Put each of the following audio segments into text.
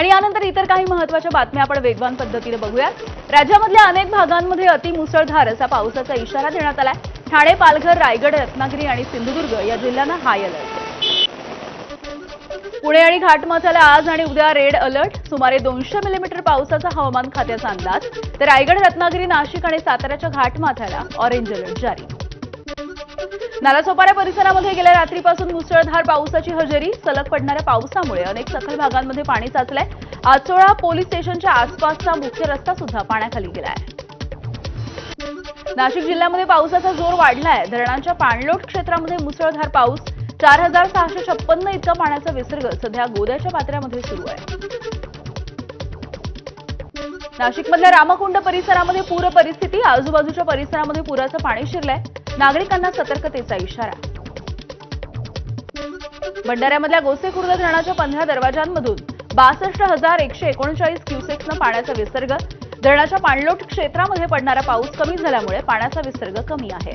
आणि यानंतर इतर काही महत्त्वाच्या बातम्या आपण वेगवान पद्धतीने बघूयात. राज्यामधल्या अनेक भागांमध्ये अतिमुसळधार असा पावसाचा इशारा देण्यात आलाय. ठाणे पालघर रायगड रत्नागिरी आणि सिंधुदुर्ग या जिल्ह्यांना हाय अलर्ट पुणे आणि घाटमाथ्याला आज आणि उद्या रेड अलर्ट सुमारे दोनशे मिलीमीटर पावसाचा हवामान खात्याचा अंदाज. तर रायगड रत्नागिरी नाशिक आणि साताऱ्याच्या घाटमाथ्याला ऑरेंज अलर्ट जारी. नालासोपारा परिसरामध्ये गेल्या रात्रीपासून मुसळधार पावसाची हजेरी सलग पडणाऱ्या पावसामुळे अनेक सखल भागांमध्ये पाणी साचलंय. आचोळा पोलीस स्टेशनच्या आसपासचा मुख्य रस्ता सुद्धा पाण्याखाली गेलाय. नाशिक जिल्ह्यामध्ये पावसाचा जोर वाढलाय. धरणांच्या पाणलोट क्षेत्रामध्ये मुसळधार पाऊस. चार हजार सहाशे छप्पन्न इतका पाण्याचा विसर्ग सध्या गोद्याच्या पात्र्यामध्ये सुरू आहे. नाशिकमधल्या रामकुंड परिसरामध्ये पूर परिस्थिती आजूबाजूच्या परिसरामध्ये पुराचं पाणी शिरलंय. नागरिकांना सतर्कतेचा इशारा. भंडाऱ्यामधल्या गोसेखुर्द धरणाच्या पंधरा दरवाजांमधून बासष्ट हजार एकशे एकोणचाळीस क्युसेक्सनं पाण्याचा विसर्ग. धरणाच्या पाणलोट क्षेत्रामध्ये पडणारा पाऊस कमी झाल्यामुळे पाण्याचा विसर्ग कमी आहे.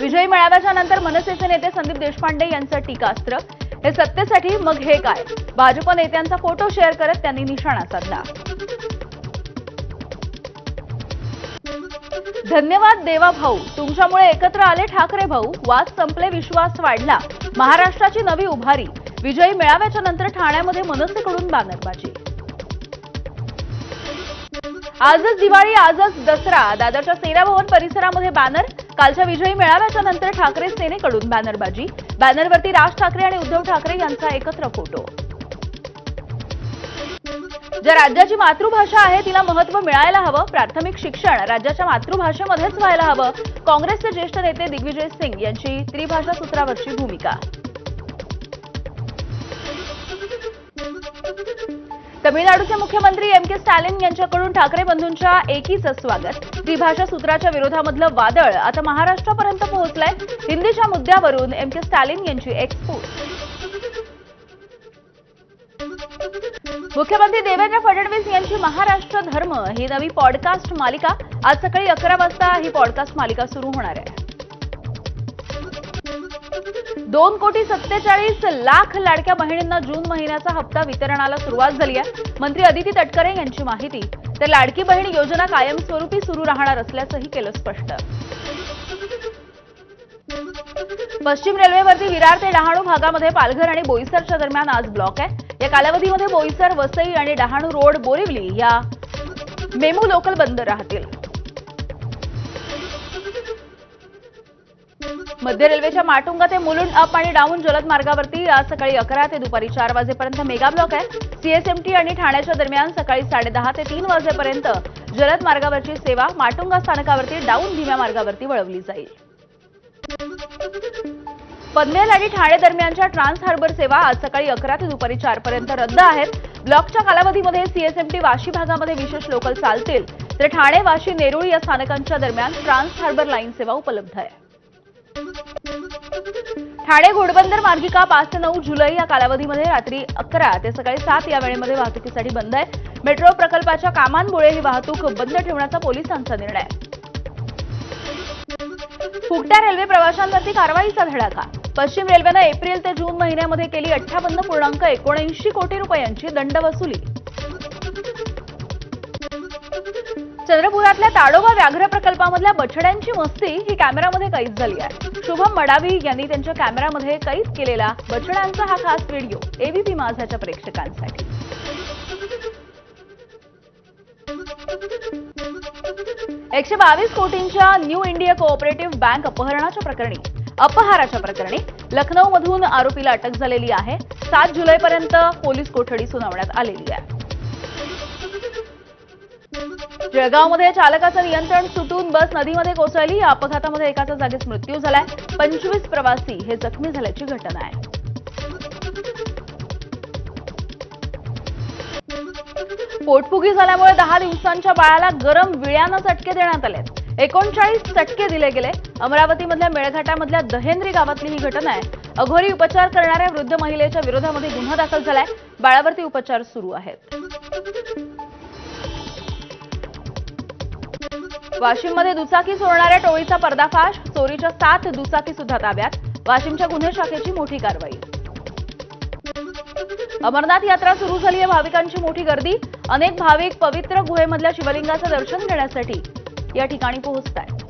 विजयी मेळाव्याच्या नंतर मनसेचे नेते संदीप देशपांडे यांचं टीकास्त्र. हे सत्तेसाठी मग हे काय? भाजप नेत्यांचा फोटो शेअर करत त्यांनी निशाणा साधला. धन्यवाद देवा भाऊ. तुमच्यामुळे एकत्र आले ठाकरे भाऊ. वाद संपले विश्वास वाढला. महाराष्ट्राची नवी उभारी. विजयी मेळाव्याच्या नंतर ठाण्यामध्ये मनसेकडून बानरबाजी. आजच दिवाळी आजच दसरा. दादरच्या सेना भवन परिसरामध्ये बॅनर. कालच्या विजयी मेळाव्याच्या नंतर ठाकरे सेनेकडून बॅनरबाजी. बॅनरवरती राज ठाकरे आणि उद्धव ठाकरे यांचा एकत्र फोटो. ज्या राज्याची मातृभाषा आहे तिला महत्त्व मिळायला हवं. प्राथमिक शिक्षण राज्याच्या मातृभाषेमध्येच व्हायला हवं. काँग्रेसचे ज्येष्ठ नेते दिग्विजय सिंग यांची त्रिभाषा सूत्रावरची भूमिका. तमिळनाडूचे मुख्यमंत्री एम के स्टॅलिन यांच्याकडून ठाकरे बंधूंच्या एकीचं स्वागत. त्रिभाषा सूत्राच्या विरोधामधलं वादळ आता महाराष्ट्रापर्यंत पोहोचलंय. हिंदीच्या मुद्द्यावरून एम के स्टॅलिन यांची एक्सपोर्ट मुख्यमंत्री देवेंद्र फडणवीस यांची महाराष्ट्र धर्म ही नवी पॉडकास्ट मालिका. आज सकाळी अकरा वाजता ही पॉडकास्ट मालिका सुरू होणार आहे. दोन कोटी सत्तेचाळीस लाख लाडक्या बहिणींना जून महिन्याचा हप्ता वितरणाला सुरुवात झाली आहे. मंत्री अदिती तटकरे यांची माहिती. तर लाडकी बहीण योजना कायमस्वरूपी सुरू राहणार असल्याचंही केलं स्पष्ट. पश्चिम रेल्वेवरती विरार ते डहाणू भागामध्ये पालघर आणि बोईसरच्या दरम्यान आज ब्लॉक आहे. या कालावधीमध्ये बोईसर वसई आणि डहाणू रोड बोरिवली या मेमू लोकल बंद राहतील. मध्य रेल्वेच्या माटुंगा ते मुलुंड अप आणि डाऊन जलद मार्गावरती आज सकाळी अकरा ते दुपारी चार वाजेपर्यंत मेगा ब्लॉक आहे सीएसएमटी आणि ठाण्याच्या दरम्यान सकाळी साडेदहा ते तीन वाजेपर्यंत जलद मार्गावरची सेवा माटुंगा स्थानकावरती डाऊन धीम्या मार्गावरती वळवली जाईल. पनवेल आणि ठाणे दरम्यानच्या ट्रान्स हार्बर सेवा आज सकाळी अकरा ते दुपारी चारपर्यंत रद्द आहेत. ब्लॉकच्या कालावधीमध्ये सीएसएमटी वाशी भागामध्ये विशेष लोकल चालतील. तर ठाणे वाशी नेरुळ या स्थानकांच्या दरम्यान ट्रान्स हार्बर लाईन सेवा उपलब्ध आहे. ठाणे घोडबंदर मार्गिका पाच ते नऊ जुलै या कालावधीमध्ये रात्री अकरा ते सकाळी सात या वेळेमध्ये वाहतुकीसाठी बंद आहे. मेट्रो प्रकल्पाच्या कामांमुळे ही वाहतूक बंद ठेवण्याचा पोलिसांचा निर्णय फुगट्या रेल्वे प्रवाशांवरती कारवाईचा धडाका पश्चिम रेल्वेनं एप्रिल ते जून महिन्यामध्ये केली अठ्ठावन्न पूर्णांक एकोणऐंशी कोटी रुपयांची दंड वसुली चंद्रपुरातल्या ताडोबा व्याघ्र प्रकल्पामधल्या बछड्यांची मस्ती ही कॅमेरामध्ये कैद झाली आहे. शुभम मडावी यांनी त्यांच्या कॅमेरामध्ये कैद केलेला बछड्यांचा हा खास व्हिडिओ एबीपी माझाच्या प्रेक्षकांसाठी. एकशे बावीस कोटींच्या न्यू इंडिया कोऑपरेटिव्ह बँक अपहरणाच्या प्रकरणी अपहाराच्या प्रकरणी लखनौमधून आरोपीला अटक झालेली आहे. सात जुलैपर्यंत पोलीस कोठडी सुनावण्यात आलेली आहे. जळगावमध्ये चालकाचं नियंत्रण सुटून बस नदीमध्ये कोसळली. या अपघातामध्ये एकाचा जागीच मृत्यू झालाय. पंचवीस प्रवासी हे जखमी झाल्याची घटना आहे. पोटफुगी झाल्यामुळे दहा दिवसांच्या बाळाला गरम विळ्यानं चटके देण्यात आलेत. एकोणचाळीस चटके दिले गेले. अमरावतीमधल्या मेळघाटामधल्या दहेंद्री गावातली ही घटना आहे. अघोरी उपचार करणाऱ्या वृद्ध महिलेच्या विरोधामध्ये गुन्हा दाखल झालाय. बाळावरती उपचार सुरू आहेत. वाशिममध्ये दुचाकी चोरणाऱ्या टोळीचा पर्दाफाश चोरीच्या सात दुचाकी सुद्धा ताब्यात. वाशिमच्या गुन्हे शाखेची मोठी कारवाई. अमरनाथ यात्रा सुरू झाली आहे भाविकांची मोठी गर्दी. अनेक भाविक पवित्र गुहेमधल्या शिवलिंगाचं दर्शन घेण्यासाठी या ठिकाणी पोहोचत आहेत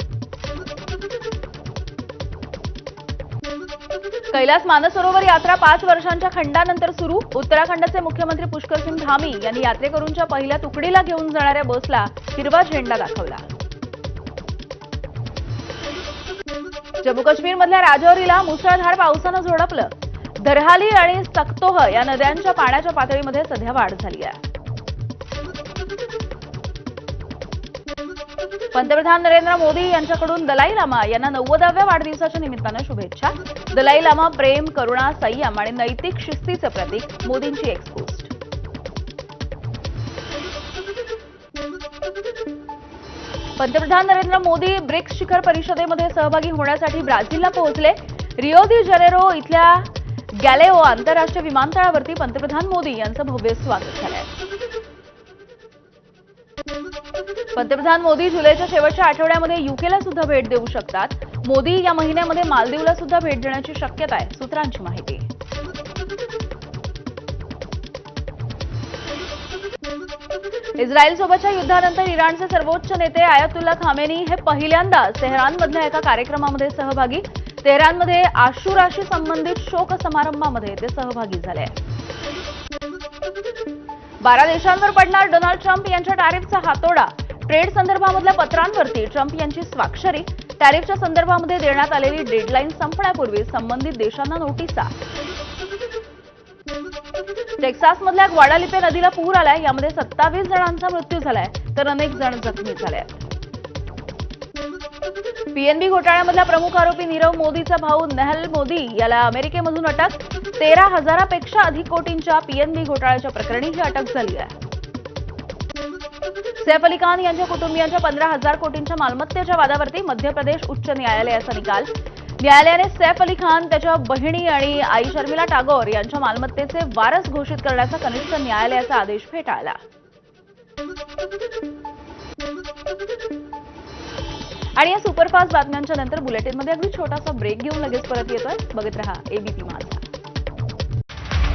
कैलास मानसरोवर यात्रा पाच वर्षांच्या खंडानंतर सुरू. उत्तराखंडचे मुख्यमंत्री पुष्कर सिंग धामी यांनी यात्रेकरूंच्या पहिल्या तुकडीला घेऊन जाणाऱ्या बसला हिरवा झेंडा दाखवला. जम्मू काश्मीरमधल्या राजौरीला मुसळधार पावसानं झोडपलं. धरहाली आणि सक्तोह या नद्यांच्या पाण्याच्या पातळीमध्ये सध्या वाढ झाली आहे. पंतप्रधान नरेंद्र मोदी यांच्याकडून दलाई लामा यांना नव्वदाव्या वाढदिवसाच्या निमित्तानं शुभेच्छा. दलाई लामा प्रेम करुणा संयम आणि नैतिक शिस्तीचं प्रतीक मोदींची एक्सपोस्ट पंतप्रधान नरेंद्र मोदी ब्रिक्स शिखर परिषदेमध्ये सहभागी होण्यासाठी ब्राझीलला पोहोचले. रिओ दी जनेरो इथल्या गॅलेओ आंतरराष्ट्रीय विमानतळावरती पंतप्रधान मोदी यांचं भव्य स्वागत झालं. पंतप्रधान मोदी जुलैच्या शेवटच्या आठवड्यामध्ये युकेला सुद्धा भेट देऊ शकतात. मोदी या महिन्यामध्ये मालदीवला सुद्धा भेट देण्याची शक्यता आहे सूत्रांची माहिती. इस्रायल सोबतच्या युद्धानंतर इराणचे सर्वोच्च नेते आयातुल्ला खामेनी हे पहिल्यांदाच तेहरानमधल्या एका कार्यक्रमामध्ये सहभागी तेहरानमध्ये आशुराशी संबंधित शोक समारंभामध्ये ते सहभागी झाले. बारा देशांवर पडणार डोनाल्ड ट्रम्प यांच्या टॅरिफचा हातोडा ट्रेड संदर्भामधल्या पत्रांवरती ट्रम्प यांची स्वाक्षरी. टॅरिफच्या संदर्भामध्ये देण्यात आलेली डेडलाईन संपण्यापूर्वी संबंधित देशांना नोटिसा. टेक्सासमधल्या ग्वाडालिपे नदीला पूर आलाय यामध्ये सत्तावीस जणांचा मृत्यू झालाय तर अनेक जण जखमी झाले. पीएनबी घोटाळ्यामधला प्रमुख आरोपी नीरव मोदीचा भाऊ नेहल मोदी याला अमेरिकेमधून अटक. तेरा हजारापेक्षा अधिक कोटींच्या पीएनबी घोटाळ्याच्या प्रकरणी ही अटक झाली आहे. सैफ अली खान यांच्या कुटुंबियांच्या पंधरा हजार कोटींच्या मालमत्तेच्या वादावरती मध्य प्रदेश उच्च न्यायालयाचा निकाल. न्यायालयाने सैफ अली खान त्याच्या बहिणी आणि आई शर्मिला टागोर यांच्या मालमत्तेचे वारस घोषित करण्याचा कनिष्ठ न्यायालयाचा आदेश फेटाळला. आणि या सुपरफास्ट बातम्यांच्या नंतर बुलेटिनमध्ये अगदी छोटासा ब्रेक घेऊन लगेच परत येतोय. बघत रहा एबीपी माझा.